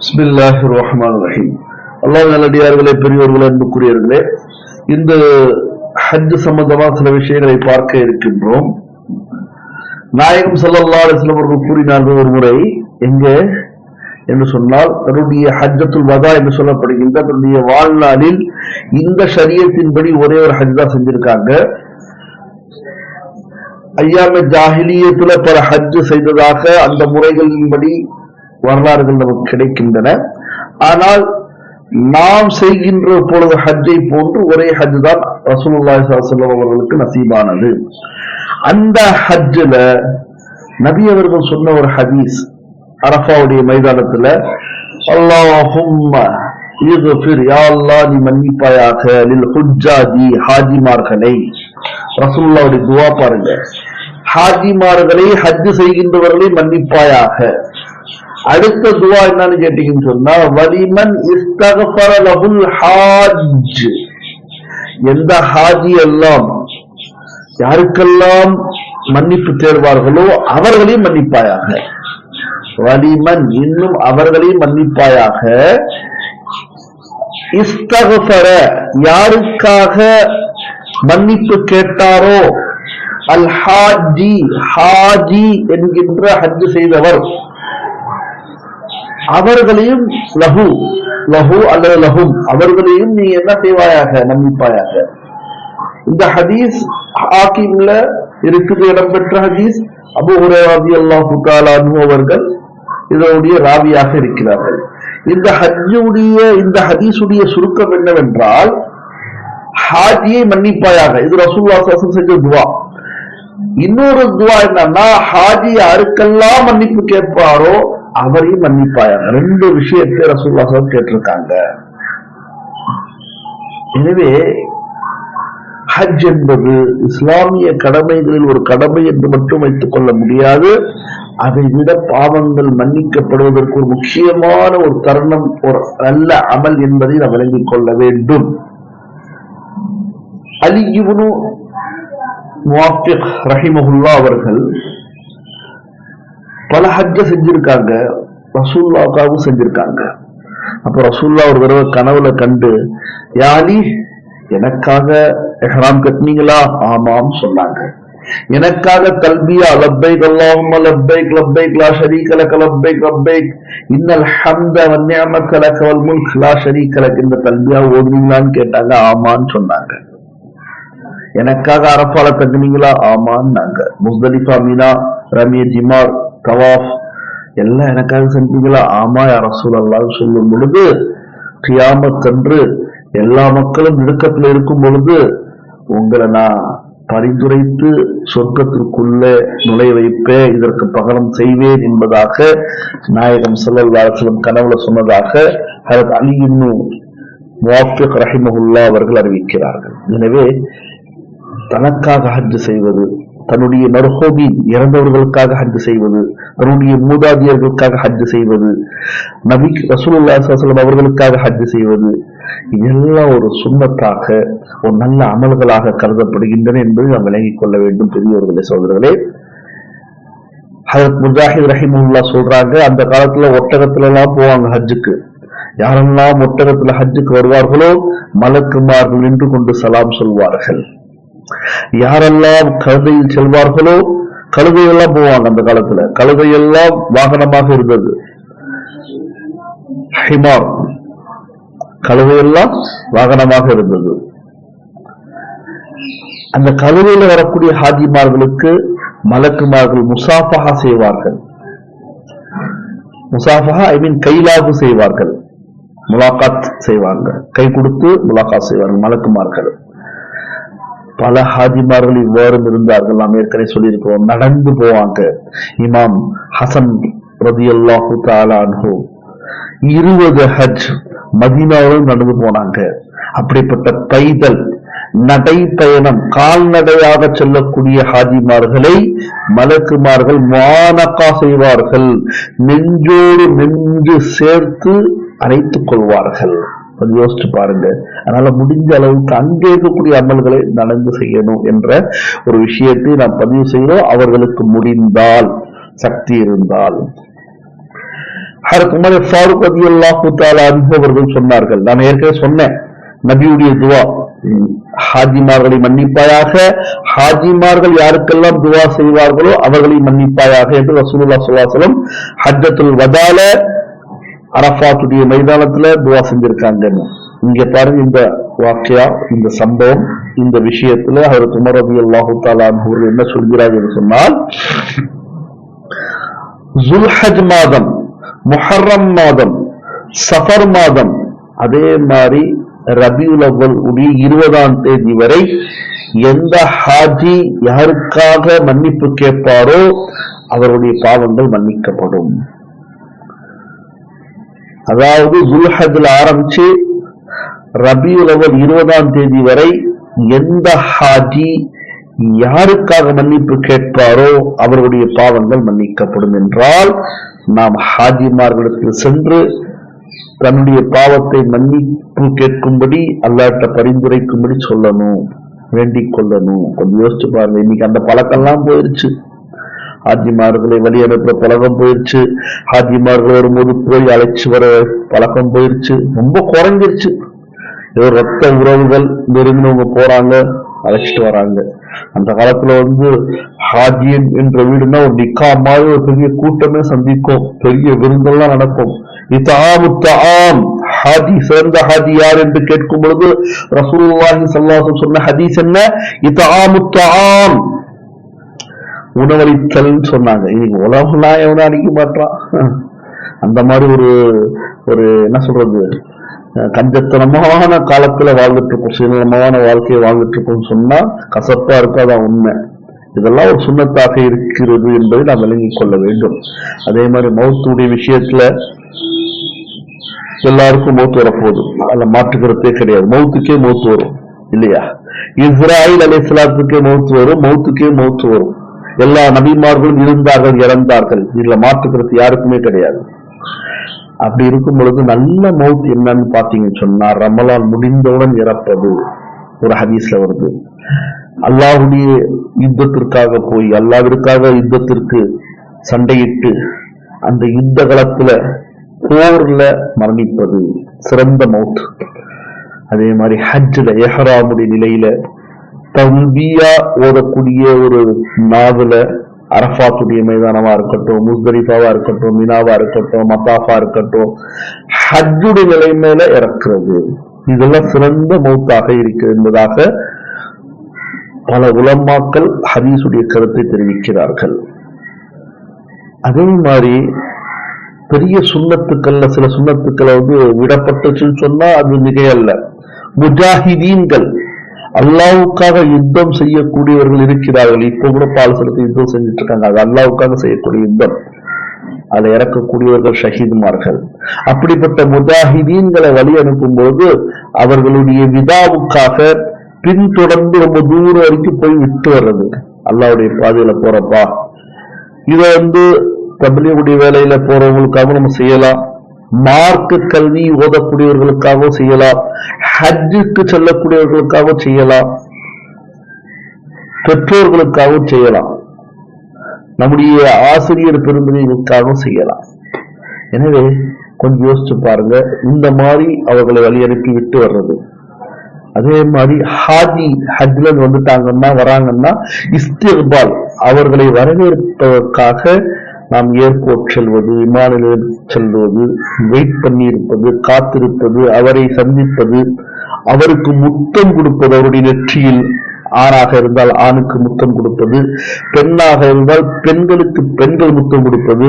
ரஹ்மான் ரஹீம் அல்லாஹ் நல்லடியார்களே பெரியவர்களே அன்புக்குரியவர்களே இந்த ஹஜ் சம்பந்தமா சில விஷயங்களை பார்க்க இருக்கின்றோம். நாயகம் ஸல்லல்லாஹு அலைஹி அவர்கள் கூறினார்கள் ஒரு முறை எங்கே? என்று சொன்னால் தன்னுடைய ஹஜ்ஜத்துல் வதா என்று சொல்லப்படுகின்ற தன்னுடைய வாழ்நாளில் இந்த சரியத்தின்படி ஒரே ஒரு ஹஜ் தான் செஞ்சிருக்காங்க. ஐயாம ஜாஹிலியத்துல பல ஹஜ் செய்ததாக அந்த முறைகளின்படி வரலாறுகள் நமக்கு கிடைக்கின்றன. ஆனால் நாம் செய்கின்ற பொழுது ஹஜ்ஜை போன்று ஒரே ஹஜ் தான் ரசூலுல்லாஹி அவர்களுக்கு நசீபானது. அந்த ஹஜ்ஜில் நபி அவர்கள் சொன்ன ஒரு ஹதீஸ் அரஃபாவுடைய மைதானத்துல அல்லாஹும்ம நீ மன்னிப்பாயாக லில் ஹாஜிமார்களை. ரசூலுல்லாஹ்வுடைய துவா பாருங்க. ஹாஜிமார்களை ஹஜ் செய்கின்றவர்களை மன்னிப்பாயாக. அடுத்த துவா என்னன்னு கேட்டீங்கன்னு சொன்னா வலிமன் இஸ்தகஃபர ஹாஜ். எந்த ஹாஜி எல்லாம் யாருக்கெல்லாம் மன்னிப்பு தேர்வார்களோ அவர்களையும் மன்னிப்பாயாக. வலிமன் இன்னும் அவர்களையும் மன்னிப்பாயாக. இஸ்தகபர யாருக்காக மன்னிப்பு கேட்டாரோ அல் ஹாஜி ஹாஜி என்கின்ற ஹஜ் செய்தவர் அவர்களையும் லஹு லஹு அல்லது லஹும். அவர்களையும் நீ என்ன செய்வாயாக? நம்பிப்பாயாக. இந்த ஹதீஸ் ஹாக்கிம்ல இருக்குது இடம்பெற்ற ஹதீஸ். அபு ஹுரேராதி அல்லாஹு தாலானு அவர்கள் இதனுடைய ராவியாக இருக்கிறார்கள். இந்த ஹஜ்ஜுடைய இந்த ஹதீஸுடைய சுருக்கம் என்னவென்றால் ஹாஜியை மன்னிப்பாயாக. இது ரசூல்லா சசம் செஞ்ச துவா. இன்னொரு துவா என்னன்னா ஹாஜி யாருக்கெல்லாம் மன்னிப்பு கேட்பாரோ அவரையும் மன்னிப்பாயாக ரெண்டு விஷயத்தை ரசூல்லாசம் கேட்டிருக்காங்க. எனவே ஹஜ் என்பது இஸ்லாமிய கடமைகளில் ஒரு கடமை என்று மட்டும் வைத்துக் கொள்ள முடியாது. அதை விட பாவங்கள் மன்னிக்கப்படுவதற்கு ஒரு முக்கியமான ஒரு தருணம் ஒரு நல்ல அமல் என்பதை நாம் விளங்கிக் கொள்ள வேண்டும். அலி இப்னு ரஹிமஹுல்லா அவர்கள் பல ஹஜ்ஜ செஞ்சிருக்காங்க. ரசூல்லாவுக்காகவும் செஞ்சிருக்காங்க. அப்ப ரசூல்லா ஒரு தடவை கனவுல கண்டு யாலி எனக்காக எஹராம் கட்டினீங்களா? ஆமாம் சொன்னாங்க. எனக்காக கல்வியா லப்பைக் அல்லாஹும்ம லப்பைக் லப்பைக் லா ஷரீக லக லப்பைக் லப்பைக் இன்னல் ஹம்த வன் நிஅமத லக வல் முல்க் லா ஷரீக லக் இந்த கல்வியா ஓடுனீங்களான்னு கேட்டாங்க. ஆமான்னு சொன்னாங்க. எனக்காக அரப்பால தங்குனீங்களா? ஆமான்னாங்க. முஸ்தலிஃபா மீனா ரமிய ஜிமார் தவாஃப். எல்லாம் எனக்காக செஞ்சீங்களா? ஆமா யார சூழல்லாம் சொல்லும் பொழுது கியாமத்தன்று எல்லா மக்களும் நெருக்கத்தில் இருக்கும் பொழுது உங்களை நான் பரிந்துரைத்து சொர்க்கத்திற்குள்ள நுழைய வைப்பேன் இதற்கு பகரம் செய்வேன் என்பதாக நாயகம் செல்லல்லாசலம் கனவுல சொன்னதாக ஹரத் அலி இன்னும் முவாஃபிக் ரஹிமஹுல்லா அவர்கள் அறிவிக்கிறார்கள். எனவே தனக்காக ஹஜ் செய்வது தன்னுடைய மருஹோபின் இறந்தவர்களுக்காக ஹஜ் செய்வது தன்னுடைய மூதாதியர்களுக்காக ஹஜ் செய்வது நபி ரசூலுல்லா அவர்களுக்காக ஹஜ் செய்வது இதெல்லாம் ஒரு சுண்ணத்தாக ஒரு நல்ல அமல்களாக கருதப்படுகின்றன என்பதை நாம் விளங்கிக் கொள்ள வேண்டும் பெரியவர்களே சோதரர்களே ஹரத் முஜாஹித் ரஹிமுல்லா சொல்றாங்க அந்த காலத்துல ஒட்டகத்துல எல்லாம் போவாங்க ஹஜ்ஜுக்கு. யாரெல்லாம் ஒட்டகத்துல ஹஜ்ஜுக்கு வருவார்களோ மலக்குமார்கள் நின்று கொண்டு சலாம் சொல்வார்கள். யாரெல்லாம் கழுதையில் செல்வார்களோ கழுதையெல்லாம் போவாங்க அந்த காலத்துல. கழுதையெல்லாம் வாகனமாக இருந்தது. ஹிமார். கழுதையெல்லாம் வாகனமாக இருந்தது. அந்த கழுதையில வரக்கூடிய ஹாஜிமார்களுக்கு மலக்குமார்கள் முசாஃபஹா செய்வார்கள். முசாஃபஹா ஐ மீன் கைலாபு செய்வார்கள். முலாக்காத் செய்வாங்க. கை கொடுத்து முலாக்காத் செய்வார்கள் மலக்குமார்கள். பல ஹாஜிமார்கள் இவ்வாறும் இருந்தார்கள். நாம் ஏற்கனவே சொல்லியிருக்கிறோம். நடந்து போவாங்க. இமாம் ஹசன் ரதி அல்லாஹு இருபது ஹஜ் மதீனாவில் நடந்து போனாங்க. அப்படிப்பட்ட பைதல் நடைப்பயணம் கால்நடையாக செல்லக்கூடிய ஹாஜிமார்களை மலக்குமார்கள் மானக்கா செய்வார்கள். நெஞ்சோடு நெஞ்சு சேர்த்து அழைத்துக் கொள்வார்கள். கொஞ்சம் யோசிச்சு பாருங்க. அதனால முடிஞ்ச அளவுக்கு அங்கே இருக்கக்கூடிய அமல்களை நடந்து செய்யணும் என்ற ஒரு விஷயத்தை நாம் பதிவு செய்யணும் அவர்களுக்கு முடிந்தால் சக்தி இருந்தால். ஹரத் உமர் ஃபாரூக் அதி அல்லாஹு தாலா அவர்கள் சொன்னார்கள். நான் ஏற்கனவே சொன்னேன். நபியுடைய துவா. உம், ஹாஜிமார்களை மன்னிப்பாயாக ஹாஜிமார்கள் யாருக்கெல்லாம் துவா செய்வார்களோ அவர்களை மன்னிப்பாயாக என்று ரசூலுல்லா சுல்லாசலம் ஹஜ்ஜத்துல் வதால அரபாத்துடைய மைதானத்துல துவா செஞ்சிருக்காங்க இங்க பாருங்க இந்த வாக்கியா இந்த சம்பவம் இந்த விஷயத்துல அவர் உமர் அல்லாஹு அவர்கள் என்ன சொல்கிறார் என்று சொன்னால் ஜுல்ஹஜ் மாதம் முஹர்ரம் மாதம் சஃபர் மாதம். அதே மாதிரி ரபியுல் அவ்வல் உடைய இருபதாம் தேதி வரை எந்த ஹாஜி யாருக்காக மன்னிப்பு கேட்பாரோ அவருடைய பாவங்கள் மன்னிக்கப்படும். அதாவது ஜுல்ஹஜ்ல ஆரம்பிச்சு ரபி அவ்வல் இருபதாம் தேதி வரை எந்த ஹாஜி யாருக்காக மன்னிப்பு கேட்பாரோ அவருடைய பாவங்கள் மன்னிக்கப்படும் என்றால் நாம் ஹாஜிமார்களிடத்தில் சென்று தன்னுடைய பாவத்தை மன்னிப்பு கேட்கும்படி அல்லாட்ட பரிந்துரைக்கும்படி சொல்லணும் வேண்டிக் கொள்ளணும். கொஞ்சம் யோசிச்சு பாருங்க. இன்னைக்கு அந்த பழக்கம்லாம் போயிருச்சு. ஹாஜிமார்களை வழி அனுப்புற பழக்கம் போயிருச்சு. ஹாஜிமார்கள் வரும்போது போய் அழைச்சு வர பழக்கம் போயிருச்சு. ரொம்ப குறைஞ்சிருச்சு. ஏதோ ரத்த உறவுகள் நெருங்கினவங்க போறாங்க அழைச்சிட்டு வராங்க. அந்த காலத்துல வந்து ஹாஜியன் என்ற வீடுனா ஒரு நிக்கா மாதிரி ஒரு பெரிய கூட்டமே சந்திக்கும். பெரிய விருந்தெல்லாம் நடக்கும். இத்தாமு தாம் ஹாஜி சிறந்த ஹாஜி யார் என்று கேட்கும் பொழுது ரசூல்லாஹி ஸல்லல்லாஹு சொன்ன ஹதீஸ் என்ன? இத்தாமு தாம் உணவளித்தல் சொன்னாங்க. இன்னைக்கு உலகம்லாம் எவனும் அடிக்க மாட்டான்? அந்த மாதிரி ஒரு ஒரு என்ன சொல்றது கஞ்சத்தனமான காலத்துல வாழ்ந்துட்டு இருக்கோம் சுயநலமான வாழ்க்கையை வாழ்ந்துட்டு இருக்கோம்னு சொன்னா கசப்பா இருக்காதான் உண்மை. இதெல்லாம் ஒரு சுண்ணத்தாக இருக்கிறது என்பதை நாம் விளங்கிக் கொள்ள வேண்டும். அதே மாதிரி மௌத்துடைய விஷயத்துல எல்லாருக்கும் மௌத்து வரப்போகுது. அதுல மாற்றுக்கிறதே கிடையாது. மௌத்துக்கே மௌத்து வரும் இல்லையா? இஸ்ராயில் அலைஹிஸ்ஸலாத்துக்கே மௌத்து வரும் மௌத்துக்கே மௌத்து வரும். எல்லா நபிமார்களும் இருந்தார்கள் இறந்தார்கள். இதுல மாற்றுக்கிறது யாருக்குமே கிடையாது. அப்படி இருக்கும் பொழுது நல்ல மௌத் என்னன்னு பாத்தீங்கன்னு சொன்னா ரமலான் முடிந்தவுடன் இறப்பது ஒரு ஹதீஸ்ல வருது. அல்லாஹ்வுடைய யுத்தத்திற்காக போய் அல்லாவிற்காக யுத்தத்திற்கு சண்டையிட்டு அந்த யுத்த களத்துல போர்ல மரணிப்பது சிறந்த மௌத். அதே மாதிரி ஹஜ்ஜில் எஹராமுடைய நிலையில தம்பியா ஓதக்கூடிய ஒரு நாவல அரஃபாத்துடைய மைதானமா இருக்கட்டும் முஸ்தரிஃபாவா இருக்கட்டும் மினாவா இருக்கட்டும் மத்தாஃபா இருக்கட்டும் ஹஜ்ஜுடைய நிலை மேல இறக்குறது. இதெல்லாம் சிறந்த மௌத்தாக இருக்கு என்பதாக பல உலமாக்கள் ஹதீஸுடைய கருத்தை தெரிவிக்கிறார்கள். அதே மாதிரி பெரிய சுண்ணத்துக்கள்ல சில சுண்ணத்துக்களை வந்து விடப்பட்டுச்சுன்னு சொன்னா அது மிகையல்ல. முஜாஹிதீன்கள் அல்லாவுக்காக யுத்தம் செய்யக்கூடியவர்கள் இருக்கிறார்கள். இப்ப கூட பால் செலுத்தி யுத்தம் செஞ்சுட்டு இருக்காங்க அது அல்லாவுக்காக செய்யக்கூடிய யுத்தம். அதை இறக்கக்கூடியவர்கள் ஷஹீதுமார்கள். அப்படிப்பட்ட முஜாஹிதீன்களை வழி அனுப்பும் போது அவர்களுடைய விதாவுக்காக பின்தொடர்ந்து ரொம்ப தூரம் வரைக்கும் போய் விட்டு வர்றது. அல்லாவுடைய பாதையில போறப்பா. இதை வந்து தபிலியுடைய வேலையில போறவங்களுக்காக நம்ம செய்யலாம். மார்க்க கல்வி ஓதக்கூடியவர்களுக்காகவும் செய்யலாம். ஹஜ்ஜுக்கு செல்லக்கூடியவர்களுக்காக செய்யலாம். பெற்றோர்களுக்காகவும் செய்யலாம். நம்முடைய ஆசிரியர் பெருந்தகைகளுக்காகவும் செய்யலாம். எனவே கொஞ்சம் யோசிச்சு பாருங்க. இந்த மாதிரி அவர்களை வழி அனுப்பி விட்டு வர்றது. அதே மாதிரி ஹாஜி ஹஜ்ல வந்துட்டாங்கன்னா வராங்கன்னா இஸ்திர்பால் அவர்களை வரவேற்பதற்காக நாம் ஏர்போர்ட் செல்வது விமான நிலையம் செல்வது வெயிட் பண்ணி இருப்பது காத்திருப்பது அவரை சந்திப்பது அவருக்கு முத்தம் கொடுப்பது அவருடைய நெற்றியில் ஆணாக இருந்தால் ஆணுக்கு முத்தம் கொடுப்பது பெண்ணாக இருந்தால் பெண்களுக்கு பெண்கள் முத்தம் கொடுப்பது.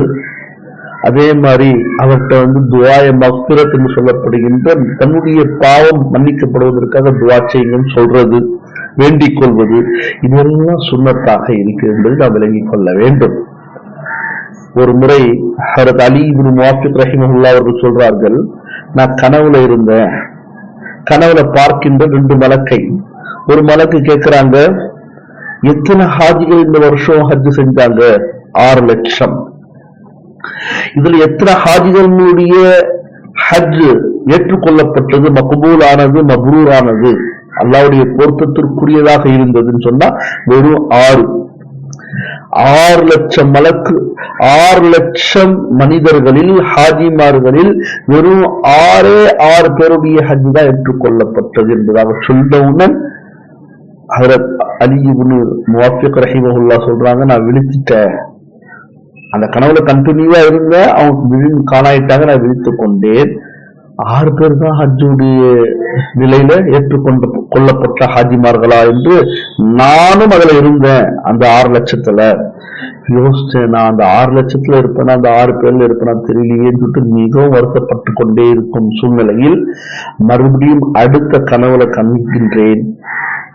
அதே மாதிரி அவர்கிட்ட வந்து துவாய மக்பிரத் என்று சொல்லப்படுகின்ற தன்னுடைய பாவம் மன்னிக்கப்படுவதற்காக துவா செய்யுங்கன்னு சொல்றது வேண்டிக் கொள்வது. இதெல்லாம் சுண்ணத்தாக இருக்கு என்பதை நாம் விளங்கிக் கொள்ள வேண்டும். ஒரு முறை ஹரத் அலி இப்னு முவாஃபிக் ரஹிமஹுல்லா அவர்கள் சொல்றார்கள் நான் கனவுல இருந்தேன். கனவுல பார்க்கின்ற ரெண்டு மலக்கை. ஒரு மலக்கு கேட்கிறாங்க எத்தனை ஹாஜிகள் இந்த வருஷம் ஹஜ் செஞ்சாங்க? ஆறு லட்சம். இதுல எத்தனை ஹாஜிகளுடைய ஹஜ் ஏற்றுக்கொள்ளப்பட்டது மக்பூல் ஆனது மப்ரூர் ஆனது அல்லாவுடைய பொருத்தத்திற்குரியதாக இருந்ததுன்னு சொன்னா வெறும் ஆறு. ஆறு லட்சம் மலக்கு ஆறு லட்சம் மனிதர்களில் ஹாஜிமார்களில் வெறும் ஆறே ஆறு பேருடைய ஹஜ் தான் ஏற்றுக்கொள்ளப்பட்டது என்பதாக சொன்னவுடன் ஹரத் அலி இப்னு முவாஃபிக் ரஹிமஹுல்லா சொல்றாங்க நான் விழிச்சிட்டேன் அந்த கனவுல கண்டினியூவா இருந்தேன். அவங்க விழி காணாயிட்டாங்க நான் விழித்துக் கொண்டேன். ஆறு பேர் தான் ஹஜ்ஜுடைய நிலையில ஏற்றுக்கொண்டு கொல்லப்பட்ட ஹாஜிமார்களா என்று நானும் அதுல இருந்தேன் அந்த ஆறு லட்சத்துல. யோசிச்சேன் நான் அந்த ஆறு லட்சத்துல இருப்பேனா அந்த ஆறு பேர்ல இருப்பேனா தெரியலையேன்னு சொல்லிட்டு மிகவும் வருத்தப்பட்டு கொண்டே இருக்கும் சூழ்நிலையில் மறுபடியும் அடுத்த கனவுல கண்கின்றேன்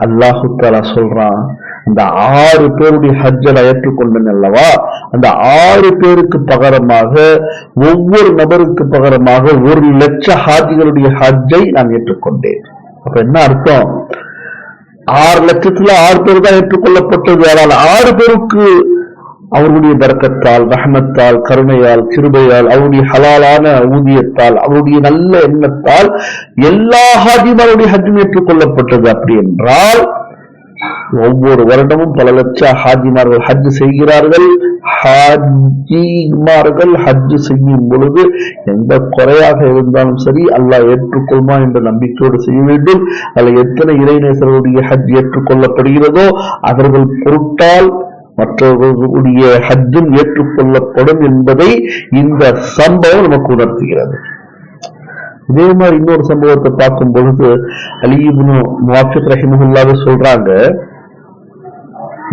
அல்லாஹு தாலா சொல்றான் அந்த ஆறு பேருடைய ஹஜ்ஜை நான் ஏற்றுக்கொண்டேன் அல்லவா? அந்த ஆறு பேருக்கு பகரமாக ஒவ்வொரு நபருக்கு பகரமாக ஒரு லட்ச ஹாஜிகளுடைய ஹஜ்ஜை நான் ஏற்றுக்கொண்டேன். அப்ப என்ன அர்த்தம்? ஆறு லட்சத்துல ஆறு பேர் தான் ஏற்றுக்கொள்ளப்பட்டது. ஆனால் ஆறு பேருக்கு அவருடைய பரக்கத்தால் ரஹமத்தால் கருணையால் கிருபையால் அவருடைய ஹலாலான ஊதியத்தால் அவருடைய நல்ல எண்ணத்தால் எல்லா ஹாஜிமாருடைய ஹஜ்ஜும் ஏற்றுக்கொள்ளப்பட்டது. அப்படி என்றால் ஒவ்வொரு வருடமும் பல லட்ச ஹாஜிமார்கள் ஹஜ் செய்கிறார்கள். ஹாஜிமார்கள் ஹஜ் செய்யும் பொழுது எந்த குறையாக இருந்தாலும் சரி அல்லாஹ் ஏற்றுக்கொள்மா என்ற நம்பிக்கையோடு செய்ய வேண்டும். அதில் எத்தனை இறைநேசர்களுடைய ஹஜ் ஏற்றுக்கொள்ளப்படுகிறதோ அவர்கள் பொருட்டால் மற்றவர்களுடைய ஹஜ்ஜும் ஏற்றுக்கொள்ளப்படும் என்பதை இந்த சம்பவம் நமக்கு உணர்த்துகிறது. இதே மாதிரி இன்னொரு சம்பவத்தை பார்க்கும் பொழுது அலிபுனு முவாஃபிக் சொல்றாங்க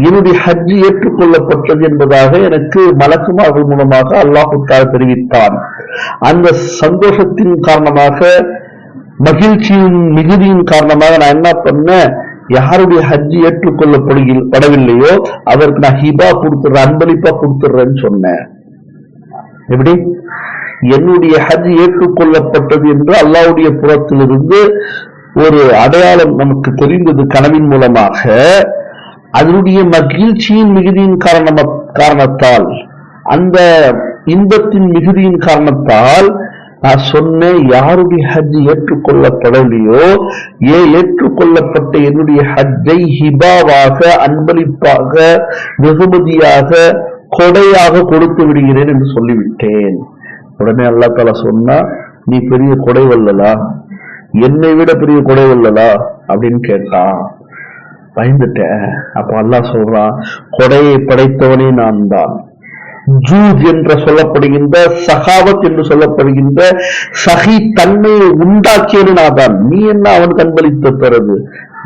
என்னுடைய ஹஜ் ஏற்றுக்கொள்ளப்பட்டது என்பதாக எனக்கு மலக்குமார்கள் மூலமாக அல்லாஹு தெரிவித்தான். அந்த சந்தோஷத்தின் காரணமாக மகிழ்ச்சியின் மிகுதியின் காரணமாக நான் என்ன பண்ணேன்? யாருடைய ஹஜ் ஏற்றுக்கொள்ளப்படவில்லையோ படவில்லையோ நான் ஹிபா கொடுத்துறேன் அன்பளிப்பா கொடுத்துடுறேன்னு சொன்னேன். எப்படி? என்னுடைய ஹஜ் ஏற்றுக்கொள்ளப்பட்டது என்று அல்லாவுடைய புறத்திலிருந்து ஒரு அடையாளம் நமக்கு தெரிந்தது கனவின் மூலமாக. அதனுடைய மகிழ்ச்சியின் மிகுதியின் காரணம காரணத்தால் அந்த இன்பத்தின் மிகுதியின் காரணத்தால் நான் சொன்னேன் யாருடைய ஹஜ் ஏற்றுக்கொள்ளப்படலையோ ஏ ஏற்றுக்கொள்ளப்பட்ட என்னுடைய ஹஜ்ஜை ஹிபாவாக அன்பளிப்பாக வெகுமதியாக கொடையாக கொடுத்து விடுகிறேன் என்று சொல்லிவிட்டேன். உடனே அல்லா தாலா சொன்னா நீ பெரிய கொடை வல்லலா என்னை விட பெரிய கொடை வல்லலா அப்படின்னு கேட்டான் பயந்துட்டேன். அப்ப அல்லாஹ் சொல்றான் கொடையை படைத்தவனே நான் தான். ஜூத் என்று சொல்லப்படுகின்ற சகாவத் என்று சொல்லப்படுகின்ற சகி தன்மையை உண்டாக்கியது நான் தான். நீ என்ன அவனுக்கு அன்பளித்து தருது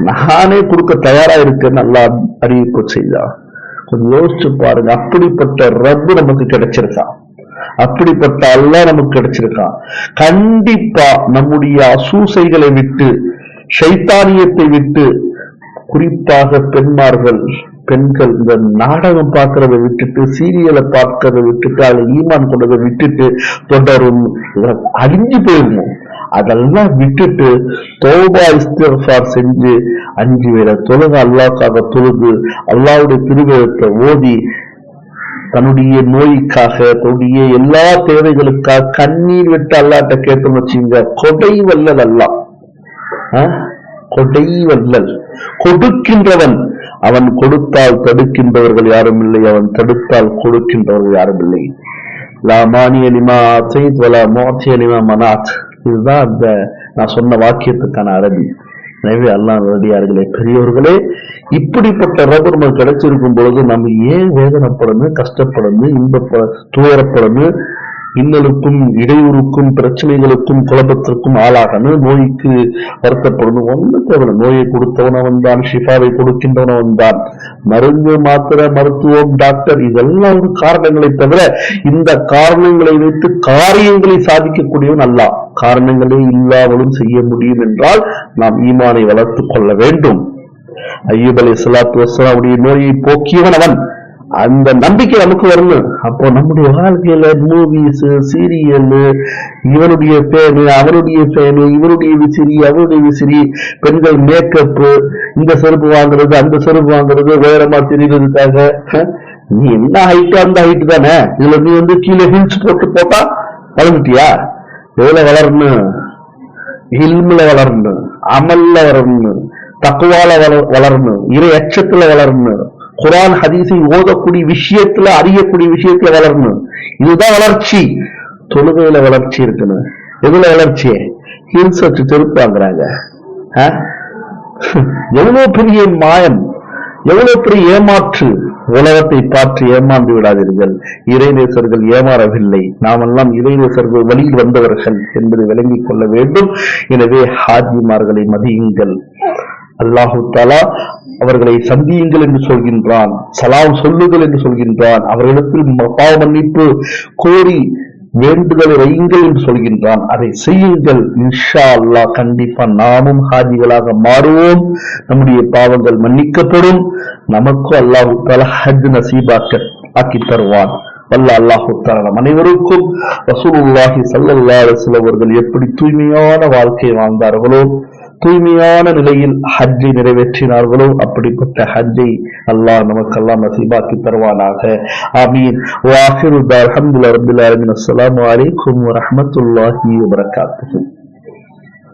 நானே கொடுக்க தயாரா இருக்கேன்னு நல்லா அறிவிப்பு செய்தான் கொஞ்சம் யோசிச்சு பாருங்க அப்படிப்பட்ட ரப்பு நமக்கு கிடைச்சிருக்கான் அப்படிப்பட்ட அல்லா நமக்கு கிடைச்சிருக்கான். கண்டிப்பா நம்முடைய அசூசைகளை விட்டு சைத்தானியத்தை விட்டு குறிப்பாக பெண்மார்கள் பெண்கள் இந்த நாடகம் பார்க்கறத விட்டுட்டு சீரியலை பார்க்கறத விட்டுட்டு அதுல ஈமான் கொண்டதை விட்டுட்டு தொடரும். அழிஞ்சு போயிருந்தோம் அதெல்லாம் விட்டுட்டு தோபா இஸ்திஃபார் செஞ்சு அஞ்சு வேலை தொழுக அல்லாக்காக தொழுது அல்லாவுடைய திருவிழத்தை ஓதி தன்னுடைய நோய்க்காக தன்னுடைய எல்லா தேவைகளுக்காக கண்ணீர் விட்டு அல்லாட்ட கேட்டோம்னு வச்சுங்க. கொடை வல்லல் அல்லா. கொடை வல்லல். கொடுக்கின்றவன். அவன் கொடுத்தால் தடுக்கின்றவர்கள் யாரும் இல்லை. அவன் தடுத்தால் கொடுக்கின்றவர்கள் யாரும் இல்லை. லா மானிய லிமா அத்தைத் வலா மோத்திய லிமா மனாத். இதுதான் அந்த நான் சொன்ன வாக்கியத்துக்கான அரபி. எனவே அல்லா நல்லடியார்களே பெரியவர்களே இப்படிப்பட்ட ரபு நமக்கு கிடைச்சிருக்கும் பொழுது நம்ம ஏன் வேதனைப்படணும் கஷ்டப்படணும் இன்பப்பட துயரப்படணும் இன்னலுக்கும் இடையூறுக்கும் பிரச்சனைகளுக்கும் குழப்பத்திற்கும் ஆளாகணும் நோய்க்கு வருத்தப்படணும் ஒண்ணு தேவை நோயை கொடுத்தவனவன் தான் ஷிஃபாவை கொடுக்கின்றவனவன் தான் மருந்து மாத்திரை மருத்துவம் டாக்டர் இதெல்லாம் ஒரு காரணங்களை தவிர இந்த காரணங்களை வைத்து காரியங்களை சாதிக்கக்கூடியவன் அல்ல காரணங்களே இல்லாமலும் செய்ய முடியும் என்றால் நாம் ஈமானை வளர்த்துக் கொள்ள வேண்டும். ஐயூப் அலி சலாத்து வசலாவுடைய நோயை போக்கியவன் அவன். அந்த நம்பிக்கை நமக்கு வரணும் அப்போ நம்முடைய வாழ்க்கையில மூவிஸ் சீரியல் இவனுடைய பேனு அவருடைய பேனு இவருடைய விசிறி அவருடைய விசிறி பெண்கள் மேக்கப் இந்த செருப்பு வாங்குறது அந்த செருப்பு வாங்குறது உயரமா தெரியுறதுக்காக நீ என்ன ஹைட்டோ அந்த ஹைட் தானே? இதுல நீ வந்து கீழே ஹில்ஸ் போட்டு போட்டா வளர்ந்துட்டியா? எவ்வளவு வளரணும்? இல்முல வளரணும் அமல்ல வளரணும் தக்குவால வள வளரணும் இரு எச்சத்துல வளரணும். குரான் ஹதீஸை ஓதக்கூடிய விஷயத்துல அறியக்கூடிய விஷயத்துல வளரணும். இதுதான் வளர்ச்சி. தொழுகையில வளர்ச்சி இருக்கணும் எதுல வளர்ச்சி? ஹில்ஸ் வச்சு செருப்பு வாங்குறாங்க. எவ்வளவு பெரிய மாயம். எவ்வளவு பெரிய ஏமாற்று. உலகத்தை பார்த்து ஏமாந்து விடாதீர்கள். இறைநேசர்கள் ஏமாறவில்லை. நாமெல்லாம் இறைநேசர்கள் வழியில் வந்தவர்கள் என்பதை விளங்கிக் கொள்ள வேண்டும். எனவே ஹாஜிமார்களை மதியுங்கள். அல்லாஹு தாலா அவர்களை சந்தியுங்கள் என்று சொல்கின்றான் சலாம் சொல்லுங்கள் என்று சொல்கின்றான் அவர்களிடத்தில் பாவ மன்னிப்பு கோரி வேண்டுதலை வையுங்கள் என்று சொல்கின்றான். அதை செய்யுங்கள். இன்ஷா அல்லா கண்டிப்பா நாமும் ஹாஜிகளாக மாறுவோம். நம்முடைய பாவங்கள் மன்னிக்கப்படும். நமக்கும் அல்லாஹு தாலா ஹஜ் நசீபாக்க ஆக்கி தருவான். வல்ல அல்லாஹு தாலா அனைவருக்கும் ரசூலுல்லாஹி சல்லல்லாஹு அலைஹி அவர்கள் எப்படி தூய்மையான வாழ்க்கை வாழ்ந்தார்களோ தூய்மையான நிலையில் ஹஜ்ஜை நிறைவேற்றினார்களோ? அப்படிப்பட்ட ஹஜ்ஜை அல்லாஹ் நமக்கெல்லாம் நசீபாக்கி தருவானாக. ஆமீன். வாஹிரு அல்ஹம்துலில்லாஹி ரப்பில் ஆலமீன். அஸ்ஸலாமு அலைக்கும்